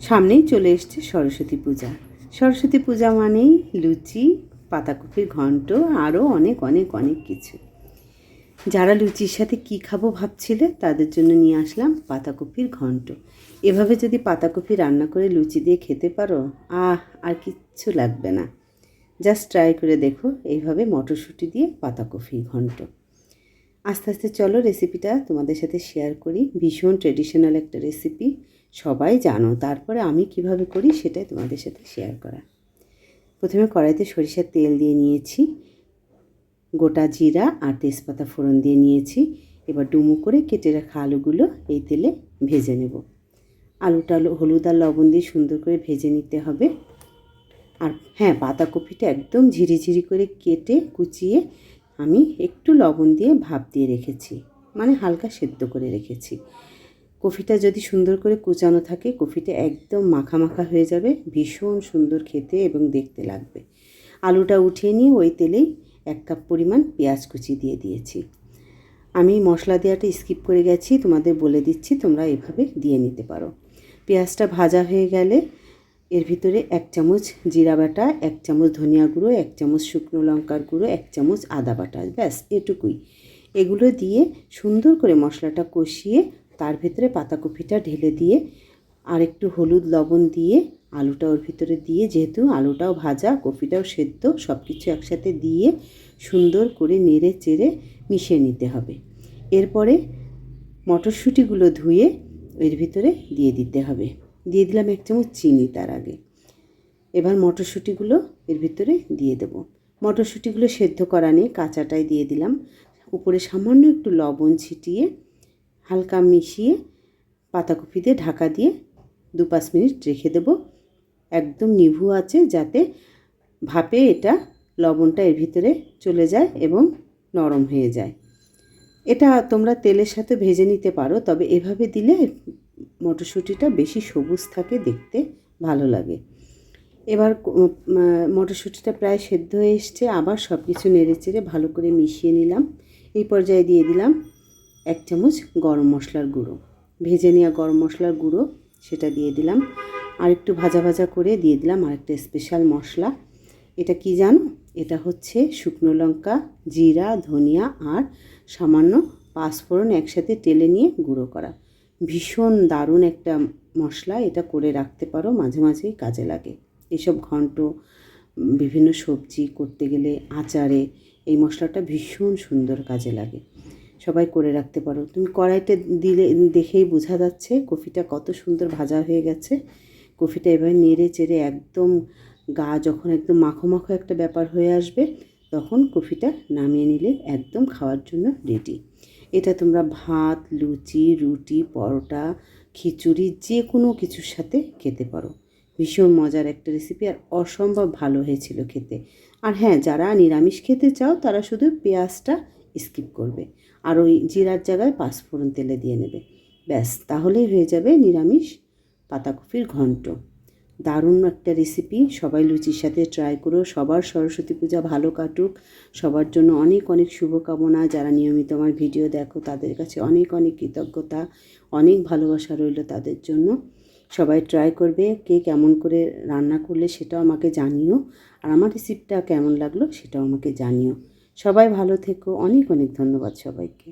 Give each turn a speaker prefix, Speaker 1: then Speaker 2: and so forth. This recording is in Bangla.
Speaker 1: সামনেই চলে এসছে সরস্বতী পূজা। সরস্বতী পূজা মানেই লুচি, পাতাকপির ঘন্ট আরও অনেক অনেক অনেক কিছু। যারা লুচির সাথে কি খাব ভাবছিলে, তাদের জন্য নিয়ে আসলাম পাতাকপির ঘন্ট। এভাবে যদি পাতাকপি রান্না করে লুচি দিয়ে খেতে পারো, আহ, আর কিচ্ছু লাগবে না। জাস্ট ট্রাই করে দেখো, এইভাবে মটরশুঁটি দিয়ে পাতাকপি ঘন্ট। আস্তে আস্তে চলো রেসিপিটা তোমাদের সাথে শেয়ার করি। ভীষণ ট্রেডিশনাল একটা রেসিপি। সবাই জানো, তারপরে আমি কীভাবে করি সেটাই তোমাদের সাথে শেয়ার করা প্রথমে কড়াইতে সরিষার তেল দিয়ে নিয়েছি, গোটা জিরা আর তেজপাতা ফোড়ন দিয়ে নিয়েছি, এবার ডুমু করে কেটে রাখা আলুগুলো এই তেলে ভেজে নেব। আলুটা হলুদ আর লবণ দিয়ে সুন্দর করে ভেজে নিতে হবে। আর হ্যাঁ পাতাকপিটা একদম ঝিরিঝিরি করে কেটে কুচিয়ে আমি একটু লবণ দিয়ে ভাপ দিয়ে রেখেছি মানে হালকা সেদ্ধ করে রেখেছি। কফিটা যদি সুন্দর করে কুচানো থাকে, কফিটা একদম মাখা মাখা হয়ে যাবে, ভীষণ সুন্দর খেতে এবং দেখতে লাগবে। আলুটা উঠিয়ে নিয়ে ওই তেলেই এক কাপ পরিমাণ পেঁয়াজ কুচি দিয়ে দিয়েছি। আমি মশলা দেওয়াটা স্কিপ করে গেছি, তোমাদের বলে দিচ্ছি, তোমরা এভাবে দিয়ে নিতে পারো। পেঁয়াজটা ভাজা হয়ে গেলে এর ভিতরে এক চামচ জিরা বাটা, এক চামচ ধনিয়া গুঁড়ো, এক চামচ শুকনো লঙ্কার গুঁড়ো, এক চামচ আদা বাটা, ব্যাস এটুকুই। এগুলো দিয়ে সুন্দর করে মশলাটা কষিয়ে তার ভেতরে পাতাকপিটা ঢেলে দিয়ে আর একটু হলুদ লবণ দিয়ে আলুটা ওর ভিতরে দিয়ে, যেহেতু আলুটাও ভাজা, কপিটাও সেদ্ধ সব কিছু একসাথে দিয়ে সুন্দর করে নেড়ে চেড়ে মিশিয়ে নিতে হবে। এরপরে মটরশুঁটিগুলো ধুয়ে এর ভিতরে দিয়ে দিতে হবে। দিয়ে দিলাম এক চামচ চিনি তার আগে। এবার মটরশুঁটিগুলো এর ভিতরে দিয়ে দেব। মটরশুঁটিগুলো সেদ্ধ করা নিয়ে কাঁচাটাই দিয়ে দিলাম। উপরে সামান্য একটু লবণ ছিটিয়ে হালকা মিশিয়ে পাতাকপি দিয়ে ঢাকা দিয়ে দু পাঁচ মিনিট রেখে দেবো। একদম নিভু আছে যাতে ভাপে এটা লবণটা এর ভিতরে চলে যায় এবং নরম হয়ে যায়। এটা তোমরা তেলের সাথে ভেজে নিতে পারো, তবে এভাবে দিলে মটরশুঁটিটা বেশি সবুজ থাকে, দেখতে ভালো লাগে। এবার মটরশুঁটিটা প্রায় সেদ্ধ হয়ে এসছে, আবার সব কিছু নেড়ে চেড়ে ভালো করে মিশিয়ে নিলাম। এই পর্যায়ে দিয়ে দিলাম এক চামচ গরম মশলার গুঁড়ো। ভেজে নেওয়া গরম মশলার গুঁড়ো, সেটা দিয়ে দিলাম। আর একটু ভাজা ভাজা করে দিয়ে দিলাম আরেকটা স্পেশাল মশলা। এটা কি জানো? এটা হচ্ছে শুকনো লঙ্কা, জিরা, ধনিয়া আর সামান্য পাঁচফোড়ন একসাথে টেলে নিয়ে গুঁড়ো করা। ভীষণ দারুণ একটা মশলা, এটা করে রাখতে পারো, মাঝে মাঝেই কাজে লাগে। এসব ঘন্ট, বিভিন্ন সবজি করতে গেলে আচারে এই মশলাটা ভীষণ সুন্দর কাজে লাগে। সবাই করে রাখতে পারো। তুমি কড়াইতে দিলে, দেখেই বোঝা যাচ্ছে কফিটা কত সুন্দর ভাজা হয়ে গেছে। কফিটা এবার নেড়ে চেড়ে একদম গা যখন একদম মাখো মাখো একটা ব্যাপার হয়ে আসবে, তখন কফিটা নামিয়ে নিলে একদম খাওয়ার জন্য রেডি এটা তোমরা ভাত, লুচি, রুটি, পরোটা, খিচুড়ি যে কোনো কিছুর সাথে খেতে পারো। ভীষণ মজার একটা রেসিপি আর অসম্ভব ভালো হয়েছিল খেতে। আর হ্যাঁ যারা নিরামিষ খেতে চাও, তারা শুধু পেঁয়াজটা স্কিপ করবে। আর ওই জিরার জায়গায় পাঁচফোড়ন তেলে দিয়ে নেবে। ব্যাস, তাহলেই হয়ে যাবে নিরামিষ পাতাকপির ঘন্ট। দারুণ একটা রেসিপি সবাই লুচির সাথে ট্রাই করো। সবার সরস্বতী পূজা ভালো কাটুক। সবার জন্য অনেক অনেক শুভকামনা। যারা নিয়মিত আমার ভিডিও দেখো, তাদের কাছে অনেক অনেক কৃতজ্ঞতা। অনেক ভালোবাসা রইল তাদের জন্য। সবাই ট্রাই করবে কে কেমন করে রান্না করলে সেটাও আমাকে জানিও। আর আমার রেসিপিটা কেমন লাগল সেটাও আমাকে জানিও। সবাই ভালো থেকো। অনেক অনেক ধন্যবাদ সবাইকে।